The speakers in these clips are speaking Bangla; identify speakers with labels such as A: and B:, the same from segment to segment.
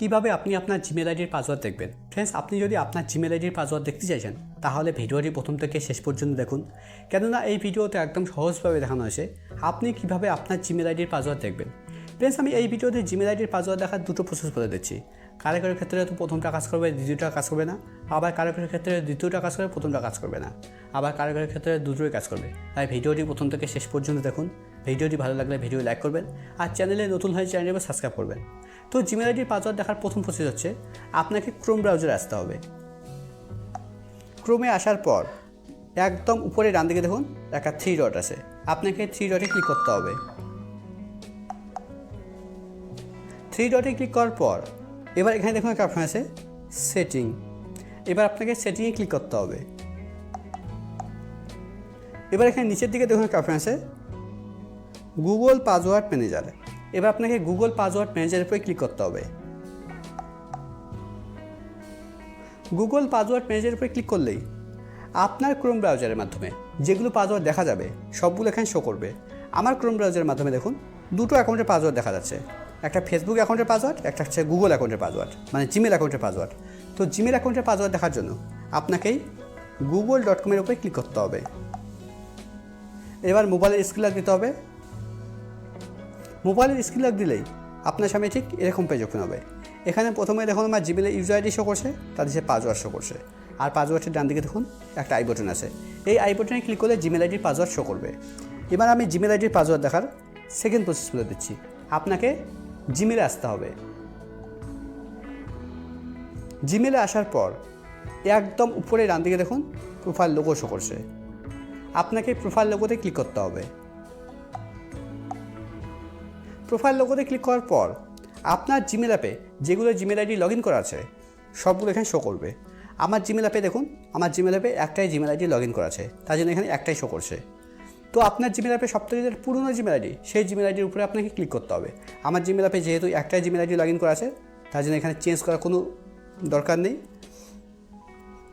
A: কীভাবে আপনি আপনার জিমেল আইডির পাসওয়ার্ড দেখবেন? ফ্রেন্ডস আপনি যদি আপনার জিমেল আইডির পাসওয়ার্ড দেখতে চাইছেন, তাহলে ভিডিওটি প্রথম থেকে শেষ পর্যন্ত দেখুন। কেননা এই ভিডিওতে একদম সহজভাবে দেখানো হয়েছে, আপনি কীভাবে আপনার জিমেল আইডির পাসওয়ার্ড দেখবেন? ফ্রেন্ডস আমি এই ভিডিওতে জিমেল আইডির পাসওয়ার্ড দেখার দুটো প্রসেস বলে দিচ্ছি। কারও ক্ষেত্রে তো প্রথমটা কাজ করবে, দ্বিতীয়টা কাজ করবে না। আবার কারও ক্ষেত্রে দ্বিতীয়টা কাজ করবে প্রথমটা কাজ করবে না। আবার কারও ক্ষেত্রে দুটোই কাজ করবে। তাই ভিডিওটি প্রথম থেকে শেষ পর্যন্ত দেখুন। ভিডিওটি ভালো লাগলে ভিডিও লাইক করবেন আর চ্যানেলে নতুন হয়ে চ্যানেলে সাবস্ক্রাইব করবেন। তো জিমেল আইডির পাসওয়ার্ড দেখার প্রথম প্রসেস হচ্ছে, আপনাকে ক্রোম ব্রাউজারে আসতে হবে। ক্রোমে আসার পর একদম উপরে ডান দিকে দেখুন, একটা থ্রি ডট আছে। আপনাকে থ্রি ডটে ক্লিক করতে হবে। থ্রি ডটে ক্লিক করার পর, এবার এখানে দেখুন একটা অপশন আছে সেটিং এবার আপনাকে সেটিংয়ে ক্লিক করতে হবে। এবার এখানে নিচের দিকে দেখুন একটা অপশন আছে গুগল পাসওয়ার্ড ম্যানেজার এবার আপনাকে গুগল পাসওয়ার্ড ম্যানেজারের উপরে ক্লিক করতে হবে। গুগল পাসওয়ার্ড ম্যানেজারের উপরে ক্লিক করলেই আপনার ক্রোম ব্রাউজারের মাধ্যমে যেগুলো পাসওয়ার্ড দেখা যাবে, সবগুলো এখানে শো করবে। আমার ক্রোম ব্রাউজারের মাধ্যমে দেখুন, দুটো অ্যাকাউন্টের পাসওয়ার্ড দেখা যাচ্ছে। একটা ফেসবুক অ্যাকাউন্টের পাসওয়ার্ড একটা হচ্ছে গুগল অ্যাকাউন্টের পাসওয়ার্ড মানে জিমেল অ্যাকাউন্টের পাসওয়ার্ড তো জিমেল অ্যাকাউন্টের পাসওয়ার্ড দেখার জন্য আপনাকেই গুগল ডট কমের উপরে ক্লিক করতে হবে। এবার মোবাইলের স্ক্রিন লক দিতে হবে। মোবাইলের স্ক্রিন লক দিলেই আপনার সামনে ঠিক এরকম পেজ ওপেন হবে। এখানে প্রথমে দেখুন আমার জিমেলের ইউজার আইডি শো করছে, তার নিচে পাসওয়ার্ড শো করছে। আর পাসওয়ার্ডের ডান দিকে দেখুন একটা আই বটন আছে। এই আই বটনে ক্লিক করলে জিমেল আইডির পাসওয়ার্ড শো করবে। এবার আমি জিমেল আইডির পাসওয়ার্ড দেখার সেকেন্ড প্রসেস বলে দিচ্ছি। আপনাকে জিমেলে আসতে হবে। জিমেলে আসার পর একদম উপরে ডান দিকে দেখুন প্রোফাইল লোগো শো করছে। আপনাকে প্রোফাইল লোগোতে ক্লিক করতে হবে। প্রোফাইল লোগোতে ক্লিক করার পর আপনার জিমেল অ্যাপে যেগুলো জিমেল আইডি লগ ইন করা আছে, সবগুলো এখানে শো করবে। আমার জিমেল অ্যাপে দেখুন, আমার জিমেল অ্যাপে একটাই জিমেল আইডি লগ ইন করা আছে, তার জন্য এখানে একটাই শো করছে। তো আপনার জিমেল অ্যাপে যেটা পুরনো জিমেল আইডি সেই জিমেল আইডির উপরে আপনাকে ক্লিক করতে হবে। আমার জিমেল অ্যাপে যেহেতু একটাই জিমেল আইডি লগ ইন করা আছে, তার জন্য এখানে চেঞ্জ করার কোনো দরকার নেই।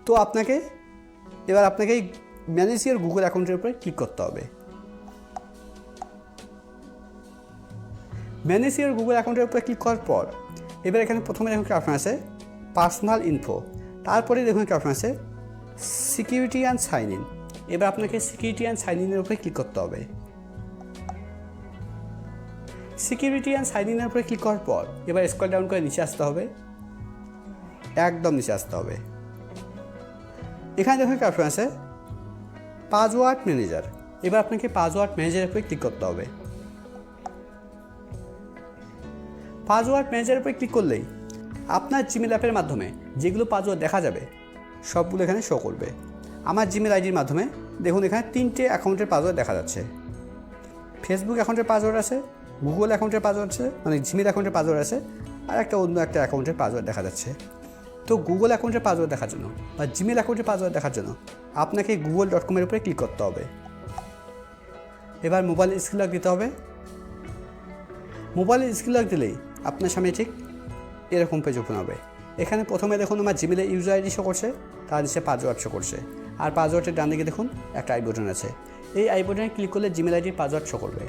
A: তো আপনাকে, এবার আপনাকে এই ম্যানেজ ইউর গুগল অ্যাকাউন্টের উপরে ক্লিক করতে হবে। ম্যানেজ ইউর গুগল অ্যাকাউন্টের উপরে ক্লিক করার পর, এবার এখানে প্রথমে দেখুন কি অপশন আছে পার্সোনাল ইনফো তারপরে দেখুন কি অপশন আছে সিকিউরিটি অ্যান্ড সাইন ইন এবার আপনাকে সিকিউরিটি অ্যান্ড সাইন ইনের উপরে ক্লিক করতে হবে। সিকিউরিটি অ্যান্ড সাইন ইনের উপরে ক্লিক করার পর এবার স্কল ডাউন করে নিচে আসতে হবে। একদম নিচে আসতে হবে। এখানে দেখুন অপশন আছে পাসওয়ার্ড ম্যানেজার এবার আপনাকে পাসওয়ার্ড ম্যানেজারের উপরে ক্লিক করতে হবে। পাসওয়ার্ড ম্যানেজারের উপরে ক্লিক করলেই আপনার জিমেল অ্যাপের মাধ্যমে যেগুলো পাসওয়ার্ড দেখা যাবে, সবগুলো এখানে শো করবে। আমার জিমেল আইডির মাধ্যমে দেখুন, এখানে তিনটে অ্যাকাউন্টের পাসওয়ার্ড দেখা যাচ্ছে। ফেসবুক অ্যাকাউন্টের পাসওয়ার্ড আছে গুগল অ্যাকাউন্টের পাসওয়ার্ড আছে মানে জিমেল অ্যাকাউন্টের পাসওয়ার্ড আছে, আর একটা অন্য একটা অ্যাকাউন্টের পাসওয়ার্ড দেখা যাচ্ছে। তো গুগল অ্যাকাউন্টের পাসওয়ার্ড দেখার জন্য বা জিমেল অ্যাকাউন্টের পাসওয়ার্ড দেখার জন্য আপনাকে গুগল ডট কমের উপরে ক্লিক করতে হবে। এবার মোবাইল স্ক্রিন লক দিতে হবে। মোবাইলের স্ক্রিন লক দিলেই আপনার সামনে ঠিক এরকম পেজ ওপেন হবে। এখানে প্রথমে দেখুন, আমার জিমেলের ইউজার আইডি শো করছে, তার নিচে পাসওয়ার্ড শো করছে। আর পাসওয়ার্ডের ডান দিকে দেখুন, একটা আই বটন আছে। এই আই বটনে ক্লিক করলে জিমেল আইডির পাসওয়ার্ড শো করবে।